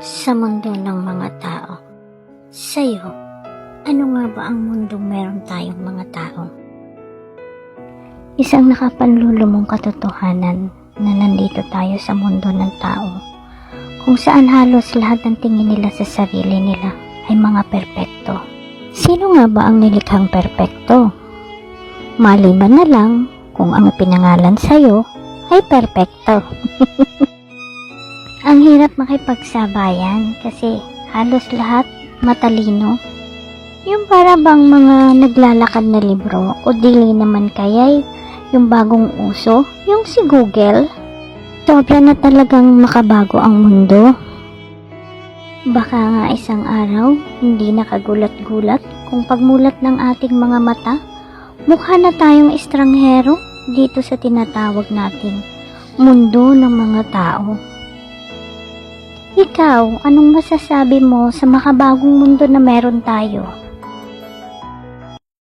sa mundo ng mga tao. Sa'yo, ano nga ba ang mundong meron tayong mga tao? Isang nakapanlulumong katotohanan na nandito tayo sa mundo ng tao kung saan halos lahat ng tingin nila sa sarili nila ay mga perpekto. Sino nga ba ang nilikhang perpekto? Maliban na lang kung ang pinangalan sa'yo ay perpekto. ang hirap makipagsabayan kasi halos lahat matalino. Yung para bang mga naglalakad na libro o dili naman kaya'y yung bagong uso, yung si Google. Sobra na talagang makabago ang mundo. Baka nga isang araw, hindi nakagulat-gulat kung pagmulat ng ating mga mata, mukha na tayong estranghero dito sa tinatawag nating mundo ng mga tao. Ikaw, anong masasabi mo sa makabagong mundo na meron tayo?